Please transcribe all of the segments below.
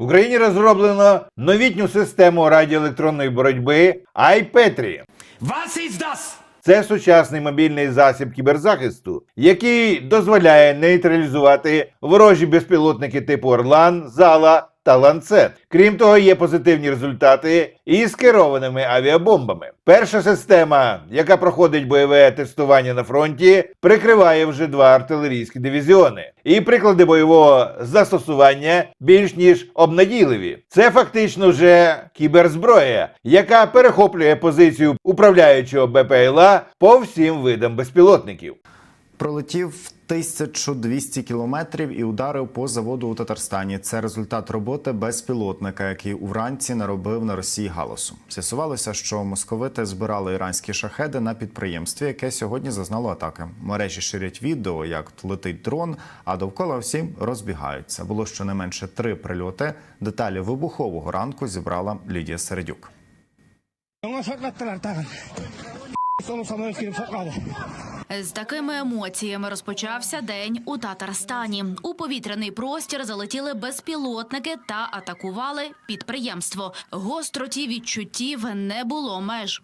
В Україні розроблено новітню систему радіоелектронної боротьби iPetri. Was ist das? Це сучасний мобільний засіб кіберзахисту, який дозволяє нейтралізувати ворожі безпілотники типу Орлан, Зала та Ланцет. Крім того, є позитивні результати із керованими авіабомбами. Перша система, яка проходить бойове тестування на фронті, прикриває вже два артилерійські дивізіони. І приклади бойового застосування більш ніж обнадійливі. Це фактично вже кіберзброя, яка перехоплює позицію управляючого БПЛА по всім видам безпілотників. Пролетів 1200 кілометрів і ударив по заводу у Татарстані. Це результат роботи безпілотника, який уранці наробив на Росії галасу. З'ясувалося, що московити збирали іранські шахеди на підприємстві, яке сьогодні зазнало атаки. Мережі ширять відео, як летить дрон, а довкола всім розбігаються. Було щонайменше три прильоти. Деталі вибухового ранку зібрала Лідія Середюк. З такими емоціями розпочався день у Татарстані. У повітряний простір залетіли безпілотники та атакували підприємство. Гостроті відчуттів не було меж.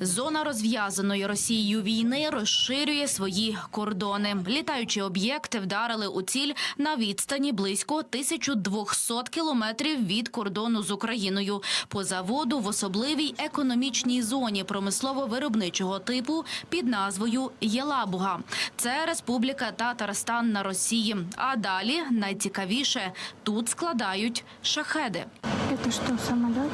Зона розв'язаної Росією війни розширює свої кордони. Літаючі об'єкти вдарили у ціль на відстані близько 1200 кілометрів від кордону з Україною. По заводу в особливій економічній зоні промислово-виробничого типу під назвою Єлабуга. Це Республіка Татарстан на Росії. А далі найцікавіше тут складають шахеди. Это что, самолет?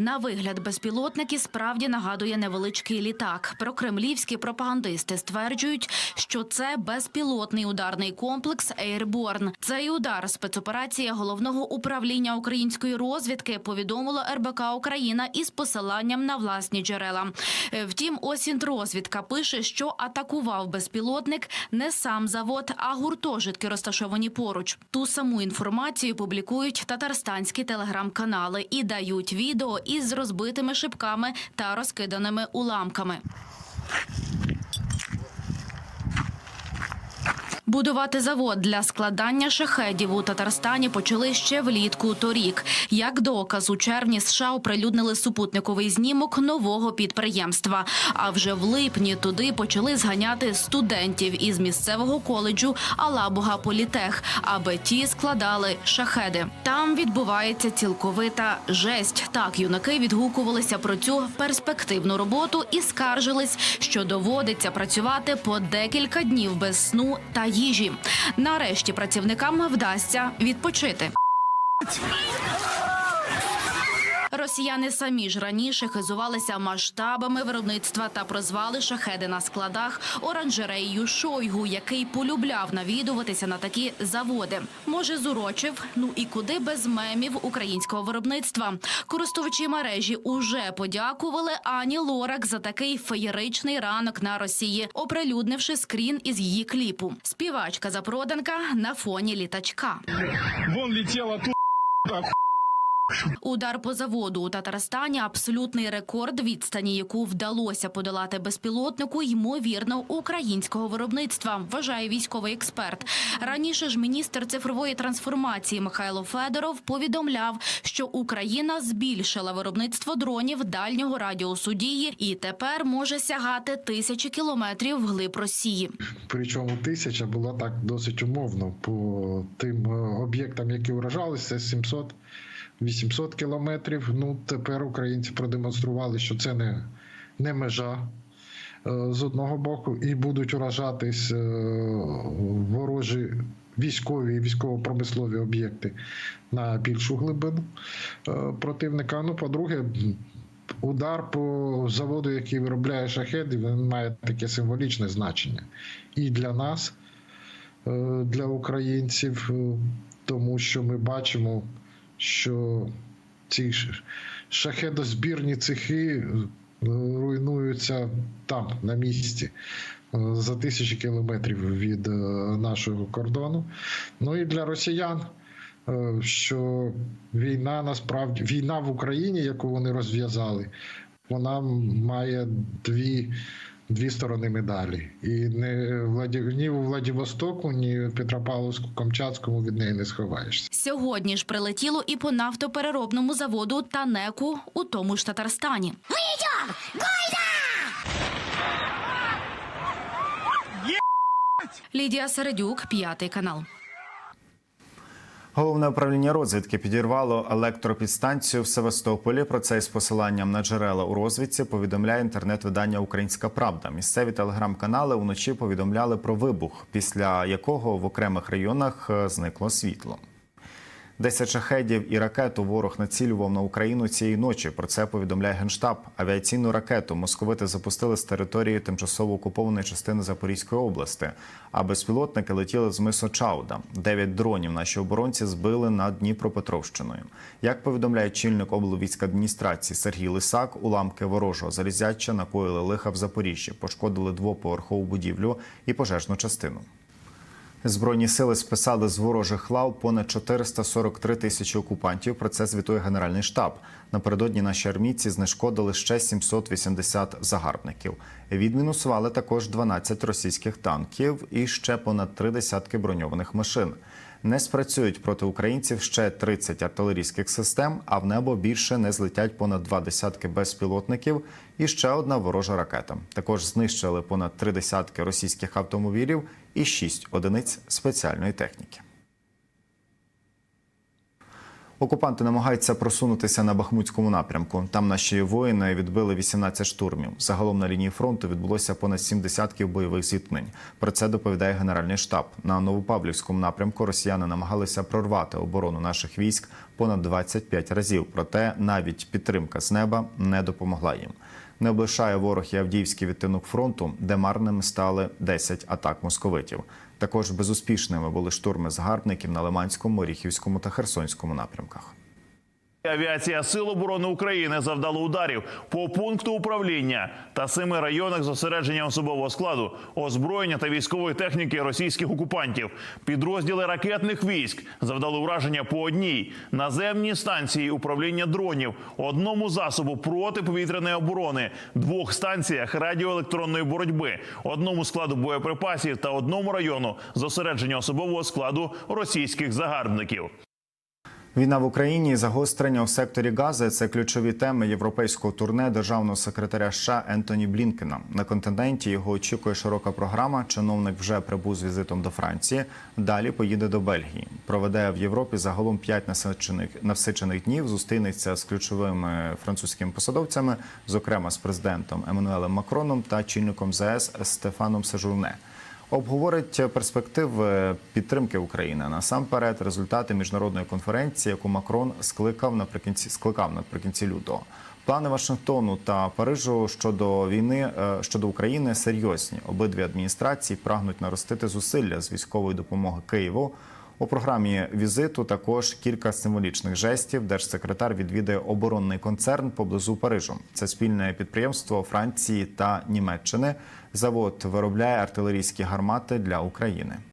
На вигляд безпілотник і справді нагадує невеличкий літак. Прокремлівські пропагандисти стверджують, що це безпілотний ударний комплекс Airborne. Цей удар спецоперація головного управління української розвідки повідомило РБК Україна із посиланням на власні джерела. Е, Втім, Осінтрозвідка пише, що атакував безпілотник не сам завод, а гуртожитки розташовані поруч. Ту саму інформацію публікують татарстанські телеграм-канали і дають відео із розбитими шибками та розкиданими уламками. Будувати завод для складання шахедів у Татарстані почали ще влітку торік. Як доказ у червні США оприлюднили супутниковий знімок нового підприємства. А вже в липні туди почали зганяти студентів із місцевого коледжу Алабуга Політех, аби ті складали шахеди. Там відбувається цілковита жесть. Так юнаки відгукувалися про цю перспективну роботу і скаржились, що доводиться працювати по декілька днів без сну та їжі. Нарешті працівникам вдасться відпочити. Росіяни самі ж раніше хизувалися масштабами виробництва та прозвали шахеди на складах оранжереєю Шойгу, який полюбляв навідуватися на такі заводи. Може, зурочив, ну і куди без мемів українського виробництва. Користувачі мережі уже подякували Ані Лорак за такий феєричний ранок на Росії, оприлюднивши скрін із її кліпу. Співачка запроданка на фоні літачка. Вон летела тут. Удар по заводу у Татарстані абсолютний рекорд відстані, яку вдалося подолати безпілотнику, ймовірно, українського виробництва, вважає військовий експерт. Раніше ж міністр цифрової трансформації Михайло Федоров повідомляв, що Україна збільшила виробництво дронів дальнього радіусу дії і тепер може сягати тисячі кілометрів вглиб Росії. Причому тисяча була так досить умовно по тим е, об'єктам, які вражалися, 700 800 кілометрів. Ну тепер українці продемонстрували, що це не, не межа. е, З одного боку, і будуть уражатись е, ворожі військові і військово-промислові об'єкти на більшу глибину е, противника. Ну, по-друге, удар по заводу, який виробляє шахеди, він має таке символічне значення і для нас, для українців, тому що ми бачимо, що ці шахедозбірні цехи е, руйнуються там, на місці. е, За тисячі кілометрів від е, нашого кордону. Ну і для росіян, що війна насправді війна в Україні, яку вони розв'язали, вона має дві, дві сторони медалі. І не Владі... ні у Владивостоку, ні у Петропавловську Камчатському від неї не сховаєшся. Сьогодні ж прилетіло і по нафтопереробному заводу Танеку у тому ж Татарстані. Лідія Середюк, п'ятий канал. Головне управління розвідки підірвало електропідстанцію в Севастополі. Про це із посиланням на джерела у розвідці повідомляє інтернет-видання Українська Правда. Місцеві телеграм-канали уночі повідомляли про вибух, після якого в окремих районах е, зникло світло. Десять шахедів і ракету ворог націлював на Україну цієї ночі. Про це повідомляє генштаб. Авіаційну ракету московити запустили з території тимчасово окупованої частини Запорізької області. А безпілотники летіли з мису Чауда. Дев'ять дронів наші оборонці збили над Дніпропетровщиною. Як повідомляє чільник облвійськадміністрації Сергій Лисак, уламки ворожого залізяча накоїли лиха в Запоріжжі, пошкодили двоповерхову будівлю і пожежну частину. Збройні сили списали з ворожих лав понад 443 тисячі окупантів. Про це звітує Генеральний штаб. Напередодні наші армійці знешкодили ще 780 загарбників. Відмінусували також 12 російських танків і ще понад три десятки броньованих машин. Не спрацюють проти українців ще 30 артилерійських систем, а в небо більше не злетять понад два десятки безпілотників і ще одна ворожа ракета. Також знищили понад три десятки російських автомобілів і шість одиниць спеціальної техніки. Окупанти намагаються просунутися на Бахмутському напрямку. Там наші воїни відбили 18 штурмів. Загалом на лінії фронту відбулося понад 7 десятків бойових зіткнень. Про це доповідає Генеральний штаб. На Новопавлівському напрямку росіяни намагалися прорвати оборону наших військ понад 25 разів. Проте навіть підтримка з неба не допомогла їм. Не облишає ворог і Авдіївський відтинок фронту, де марними стали 10 атак московитів. Також безуспішними були штурми згарбників на Лиманському, Ріхівському та Херсонському напрямках. Авіація Сил оборони України завдала ударів по пункту управління та семи районах зосередження особового складу, озброєння та військової техніки російських окупантів. Підрозділи ракетних військ завдали ураження по одній наземній станції управління дронів, одному засобу протиповітряної оборони, двох станціях радіоелектронної боротьби, одному складу боєприпасів та одному району зосередження особового складу російських загарбників. Війна в Україні і загострення у секторі Гази це ключові теми європейського турне державного секретаря США Ентоні Блінкена. На континенті його очікує широка програма. Чиновник вже прибув з візитом до Франції. Далі поїде до Бельгії. Проведе в Європі загалом п'ять насичених насичених днів. Зустрінеться з ключовими французькими посадовцями, зокрема з президентом Еммануелем Макроном та чільником ЗС Стефаном Сежурне. Обговорить перспективи підтримки України насамперед результати міжнародної конференції, яку Макрон скликав наприкінці скликав наприкінці лютого. Плани Вашингтону та Парижу щодо війни е, щодо України серйозні. Обидві адміністрації прагнуть наростити зусилля з військової допомоги Києву. У програмі візиту також кілька символічних жестів. Держсекретар відвідає оборонний концерн поблизу Парижу. Це спільне підприємство Франції та Німеччини. Завод виробляє артилерійські гармати для України.